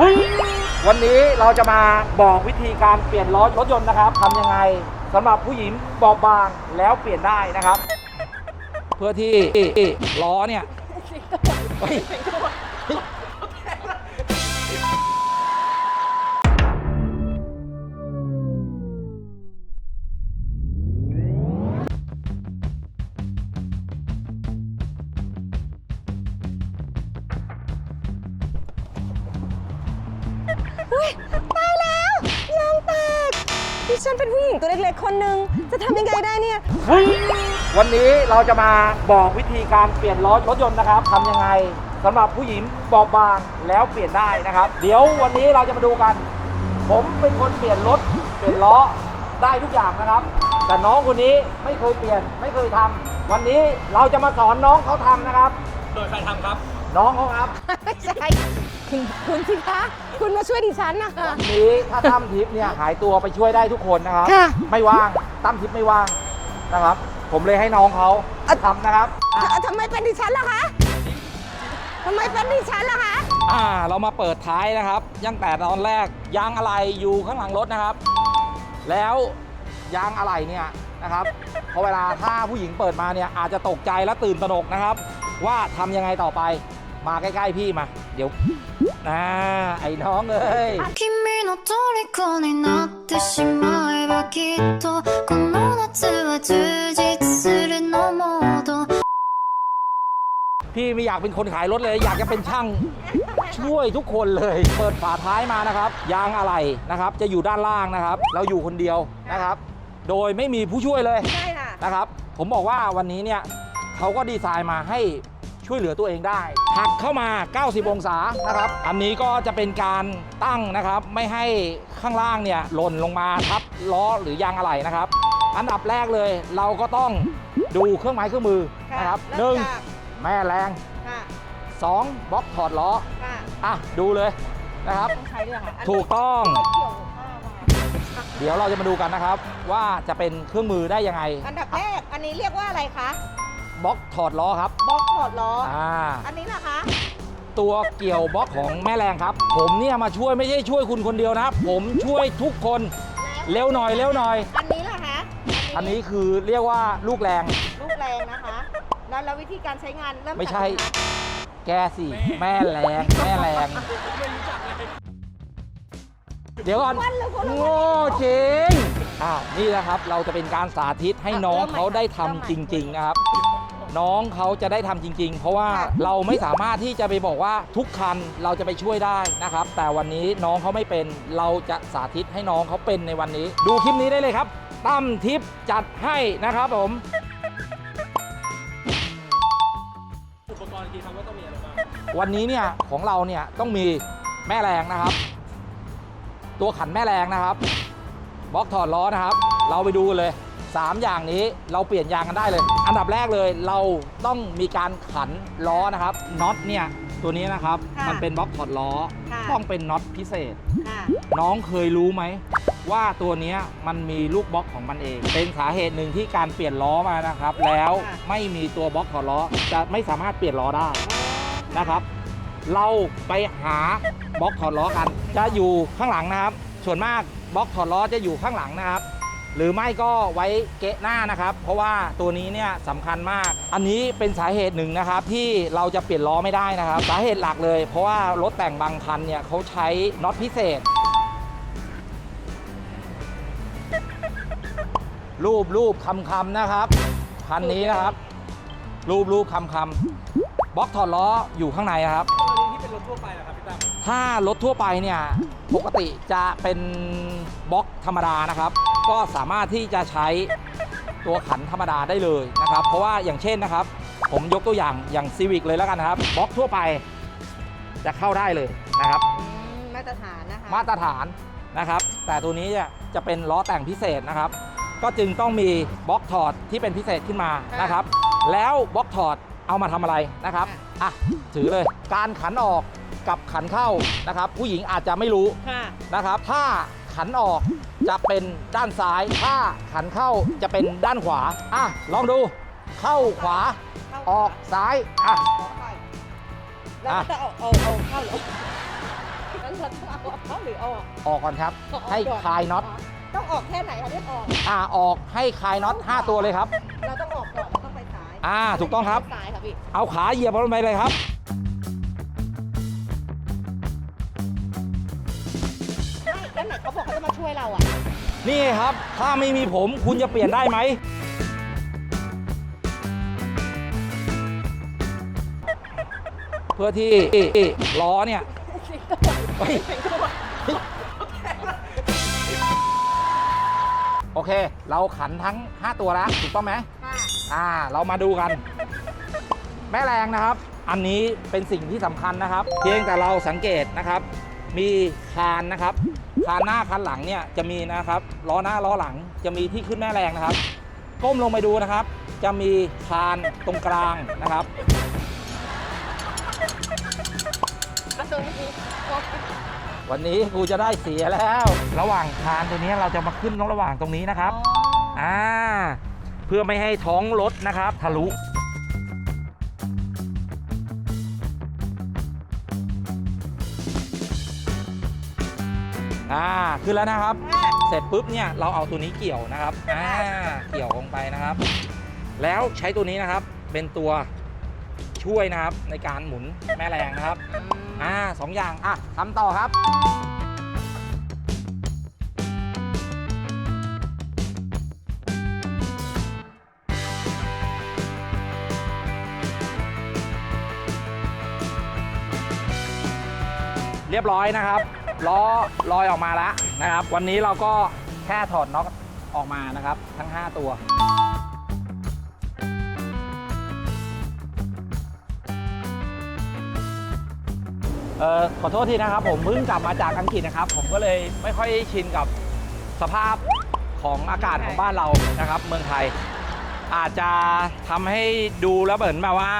วันนี้เราจะมาบอกวิธีการเปลี่ยนล้อรถยนต์นะครับทำยังไงสำหรับผู้หญิงบอบบางแล้วเปลี่ยนได้นะครับ เพื่อที่ล้อเนี่ย งตัวเล็กๆ คนหนึ่งจะทำยังไงได้เนี่ย วันนี้เราจะมาบอกวิธีการเปลี่ยนล้อรถยนต์นะครับทำยังไงสำหรับผู้หญิงบอบบางแล้วเปลี่ยนได้นะครับ เดี๋ยววันนี้เราจะมาดูกัน ผมเป็นคนเปลี่ยนรถเปลี่ยนล้อได้ทุกอย่างนะครับ แต่น้องคนนี้ไม่เคยเปลี่ยนไม่เคยทำวันนี้เราจะมาสอนน้องเขาทำนะครับ โดยใครทำครับ น้องเขาครับไม่ใช่ คุณคุณสิคะคุณมาช่วยดิฉันนะคะ วันนี้ถ้าตั้มทิพย์เนี่ยหายตัวไปช่วยได้ทุกคนนะครับ ค่ะ ไม่ว่าง ตั้มทิพย์ไม่ว่างนะครับ ผมเลยให้น้องเขาทำนะครับอะททำไมเป็นดิฉันล่ะคะทำไมเป็นดิฉันล่ะคะอ่า เรามาเปิดท้ายนะครับยังแต่ตอนแรกยางอะไหล่อยู่ข้างหลังรถนะครับ แล้วยางอะไหล่เนี่ยนะครับพอเวลาถ้าผู้หญิงเปิดมาเนี่ยอาจจะตกใจและตื่นตระหนกนะครับ ว่าทำยังไงต่อไป มาใกล้ๆพี่มา เดี๋ยวนะไอ้น้องเอ้ย 君の虜になってしまえばきっとこの夏は充実するのモード พี่ไม่อยากเป็นคนขายรถเลย อยากจะเป็นช่างช่วยทุกคนเลย เปิดฝาท้ายมานะครับ ยางอะไหล่นะครับ จะอยู่ด้านล่างนะครับ เราอยู่คนเดียวนะครับ โดยไม่มีผู้ช่วยเลย ใช่ค่ะ นะครับ ผมบอกว่าวันนี้เนี่ยเขาก็ดีไซน์มาให้ ช่วยเหลือตัวเองได้หักเข้ามา 90 องศานะครับ อันนี้ก็จะเป็นการตั้งนะครับ ไม่ให้ข้างล่างเนี่ยหล่นลงมาทับล้อหรือยางอะไหล่นะครับ อันดับแรกเลยเราก็ต้องดูเครื่องไม้เครื่องมือนะครับหนึ่งแม่แรงค่ะ2บล็อกถอดล้อค่ะอะดูเลยนะครับ ต้องใช้ด้วยค่ะถูกต้อง เกี่ยวข้าวมาเดี๋ยวเราจะมาดูกันนะครับ ว่าจะเป็นเครื่องมือได้ยังไง อันดับแรกอันนี้เรียกว่าอะไรคะ บล็อกถอดล้อครับบล็อกถอดล้ออ่าอันนี้ล่ะคะตัวเกี่ยวบล็อกของแม่แรงครับ ผมเนี่ยมาช่วยไม่ใช่ช่วยคุณคนเดียวนะครับ ผมช่วยทุกคนเร็วหน่อยเร็วหน่อย อันนี้ล่ะคะอันนี้คือเรียกว่าลูกแรง ลูกแรงนะคะแล้วแล้ววิธีการใช้งานเริ่มไม่จากใช่ไหนคะแกสิแม่แรงแม่แรง เดี๋ยวก่อนโง่จริงอ่านี่นะครับเราจะเป็นการสาธิตให้น้องเขาได้ทำจริง ๆ นะครับ น้องเขาจะได้ทำจริง ๆ เพราะว่าเราไม่สามารถที่จะไปบอกว่าทุกคันเราจะไปช่วยได้นะครับ แต่วันนี้น้องเขาไม่เป็น เราจะสาธิตให้น้องเขาเป็นในวันนี้ ดูคลิปนี้ได้เลยครับตั้มทิปจัดให้นะครับผมอุปกรณ์จริงๆครับว่าต้องมีอะไรบ้างวันนี้เนี่ยของเราเนี่ยต้องมีแม่แรงนะครับ ตัวขันแม่แรงนะครับบล็อกถอดล้อนะครับ เราไปดูกันเลย 3 อย่างนี้เราเปลี่ยนยางกันได้เลย อันดับแรกเลยเราต้องมีการขันล้อนะครับน็อตเนี่ยตัวนี้นะครับค่ะมันเป็นบล็อกถอดล้อ ค่ะ ต้องเป็นน็อตพิเศษ ค่ะน้องเคยรู้ไหม ว่าตัวเนี้ยมันมีลูกบล็อกของมันเอง เป็นสาเหตุหนึ่งที่การเปลี่ยนล้อมานะครับ แล้วค่ะไม่มีตัวบล็อกถอดล้อจะไม่สามารถเปลี่ยนล้อได้นะครับ เราไปหาบล็อกถอดล้อกัน จะอยู่ข้างหลังนะครับ ส่วนมากบล็อกถอดล้อจะอยู่ข้างหลังนะครับ หรือไม่ก็ไว้เกะหน้านะครับ เพราะว่าตัวนี้เนี่ยสำคัญมาก อันนี้เป็นสาเหตุหนึ่งนะครับ ที่เราจะเปลี่ยนล้อไม่ได้นะครับ สาเหตุหลักเลย เพราะว่ารถแต่งบางคันเนี่ยเขาใช้น็อตพิเศษ รูปรูปคำคำนะครับคันนี้นะครับ รูปรูปคำคำบล็อกถอดล้ออยู่ข้างในนะครับที่เป็นรถทั่วไปนะครับพี่ตั้มถ้ารถทั่วไปเนี่ยปกติจะเป็นบล็อกธรรมดานะครับ ก็สามารถที่จะใช้ตัวขันธรรมดาได้เลยนะครับ เพราะว่าอย่างเช่นนะครับ ผมยกตัวอย่างอย่างซีวิกเลยแล้วกันนะครับบล็อกทั่วไปจะเข้าได้เลยนะครับอืมมาตรฐานนะคะมาตรฐานนะครับ แต่ตัวนี้เนี่ยจะเป็นล้อแต่งพิเศษนะครับ ก็จึงต้องมีบล็อกถอดที่เป็นพิเศษขึ้นมานะครับ แล้วบล็อกถอดเอามาทำอะไรนะครับอะถือเลยการขันออกกับขันเข้านะครับ ผู้หญิงอาจจะไม่รู้ค่ะนะครับ ถ้า ขันออกจะเป็นด้านซ้าย ถ้าขันเข้าจะเป็นด้านขวา อะ ลองดู เข้าขวาเข้าออกซ้าย อะขอหน่อยแล้วก็จะเอาเอาเอาเข้าเหรอแล้วเธอต้องเอาเข้าหรือออกออกก่อนครับ ให้คลายน็อต ต้องออกแค่ไหนคะเรียกออก อ่าออกให้คลายน็อต 5 ตัวเลยครับ เราต้องออกก่อนแล้วต้องไปซ้าย อ่า ถูกต้องครับซ้ายค่ะพี่เอาขาเหยียบลงไปเลยครับ นี่ครับ ถ้าไม่มีผมคุณจะเปลี่ยนได้ไหม เพื่อที่ล้อเนี่ยเฮ้ยโอเค เราขันทั้ง 5 ตัวแล้วถูกต้องไหมค่ะอ่า เรามาดูกัน แม่แรงนะครับ อันนี้เป็นสิ่งที่สำคัญนะครับ เพียงแต่เราสังเกตนะครับ มีคานนะครับ คานหน้าคานหลังเนี่ยจะมีนะครับล้อหน้าล้อหลังจะมีที่ขึ้นแม่แรงนะครับ ก้มลงไปดูนะครับ จะมีคานตรงกลางนะครับแล้วตรงนี้วันนี้กูจะได้เสียแล้ว ระหว่างคานตัวนี้เราจะมาขึ้นตรงระหว่างตรงนี้นะครับ อ่า เพื่อไม่ให้ท้องรถนะครับ ทะลุ อ่าขึ้นแล้วนะครับ เสร็จปุ๊บเนี่ยเราเอาตัวนี้เกี่ยวนะครับอ่าเกี่ยวลงไปนะครับ แล้วใช้ตัวนี้นะครับเป็นตัวช่วยนะครับในการหมุนแม่แรงนะครับอ่าสองอย่างอะทำต่อครับเรียบร้อยนะครับ ล้อลอยออกมาแล้วนะครับ วันนี้เราก็แค่ถอดน็อตออกมานะครับ ทั้ง 5 ตัวเอ่อขอโทษทีนะครับ ผมเพิ่งกลับมาจากอังกฤษนะครับ ผมก็เลยไม่ค่อยชินกับสภาพของอากาศของบ้านเรานะครับ เมืองไทย อาจจะทำให้ดูแล้วเหมือนแบบว่า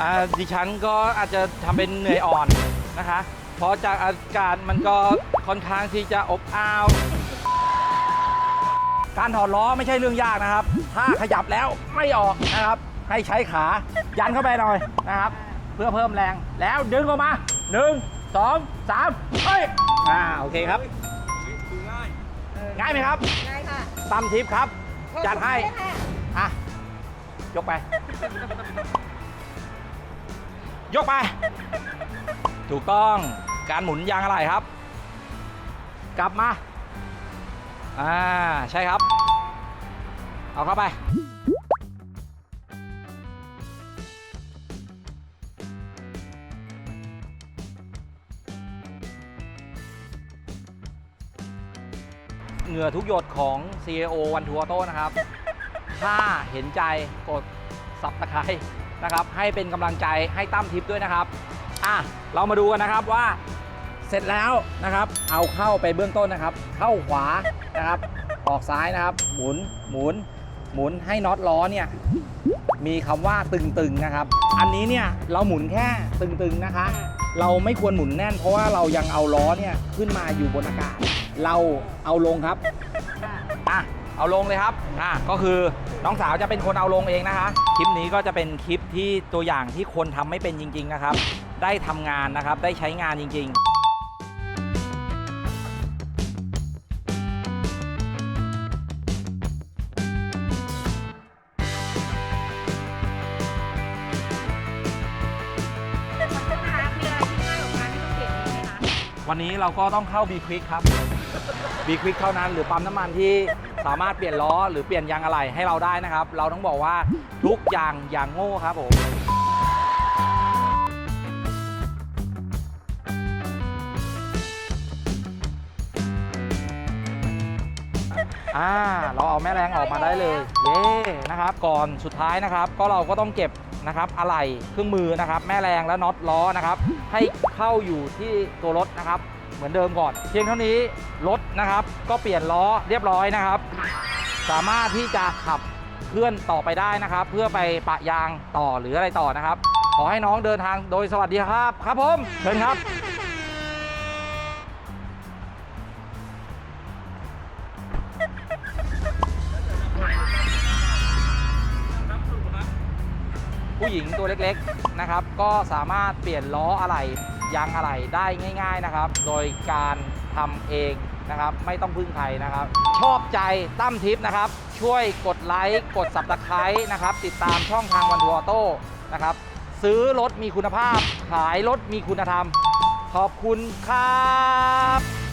อ่าดิฉันก็อาจจะทำเป็นเหนื่อยอ่อนนะคะ เพราะจากอากาศมันก็ค่อนข้างที่จะอบอ้าว การถอดล้อไม่ใช่เรื่องยากนะครับ ถ้าขยับแล้วไม่ออกนะครับ ให้ใช้ขายันเข้าไปหน่อยนะครับ เพื่อเพิ่มแรงแล้วดึงออกมาหนึ่งสองสามเฮ้ยอ่าโอเคครับดูง่ายง่ายไหมครับง่ายค่ะตั้มทิปครับ จัดให้ขอบคุณค่ะอะ ยกไป ยกไป ถูกต้อง การหมุนยางอะไรครับ กลับมาอ่าใช่ครับ เอาเข้าไปเหงื่อทุกหยดของ CEO วันทัวโต้นะครับ ถ้าเห็นใจกดสับตะไคร้นะครับ ให้เป็นกำลังใจให้ตั้มทิปด้วยนะครับ อะ เรามาดูกันนะครับว่า เสร็จแล้วนะครับ เอาเข้าไปเบื้องต้นนะครับ เข้าขวานะครับ ออกซ้ายนะครับ หมุนหมุนหมุนให้น็อตล้อเนี่ยมีคำว่าตึงๆนะครับ อันนี้เนี่ยเราหมุนแค่ตึงๆนะคะ เราไม่ควรหมุนแน่น เพราะว่าเรายังเอาล้อเนี่ยขึ้นมาอยู่บนอากาศ เราเอาลงครับอะเอาลงเลยครับอะก็คือน้องสาวจะเป็นคนเอาลงเองนะคะ คลิปนี้ก็จะเป็นคลิปที่ตัวอย่างที่คนทำไม่เป็นจริง ๆนะครับ ได้ทำงานนะครับ ได้ใช้งานจริง ๆ นนี้เราก็ต้องเข้า B Quick ครับ B Quick เท่านั้นหรือปั๊มน้ำมันที่สามารถเปลี่ยนล้อหรือเปลี่ยนยางอะไหล่ให้เราได้นะครับ เราต้องบอกว่าทุกอย่างอย่างโง่ครับผม อ่าเราเอาแม่แรงออกมาได้เลย เย้นะครับ ก่อนสุดท้ายนะครับ ก็เราก็ต้องเก็บนะครับอะไหล่เครื่องมือนะครับ แม่แรงและน็อตล้อนะครับ ให้เข้าอยู่ที่ตัวรถนะครับ เหมือนเดิมก่อน เพียงเท่านี้รถนะครับ ก็เปลี่ยนล้อเรียบร้อยนะครับ สามารถที่จะขับเคลื่อนต่อไปได้นะครับ เพื่อไปปะยางต่อหรืออะไรต่อนะครับ ขอให้น้องเดินทางโดยสวัสดีครับ ครับผมเชิญครับครับ ผู้หญิงตัวเล็กๆนะครับ ก็สามารถเปลี่ยนล้ออะไรยางอะไหล่ได้ง่าย ๆนะครับ โดยการทำเองนะครับ ไม่ต้องพึ่งใครนะครับ ชอบใจตั้มทิปนะครับ ช่วยกดไลค์กดสับตะไคร้นะครับ ติดตามช่องทางวันทัวร์โต้นะครับ ซื้อรถมีคุณภาพ ขายรถมีคุณธรรม ขอบคุณครับ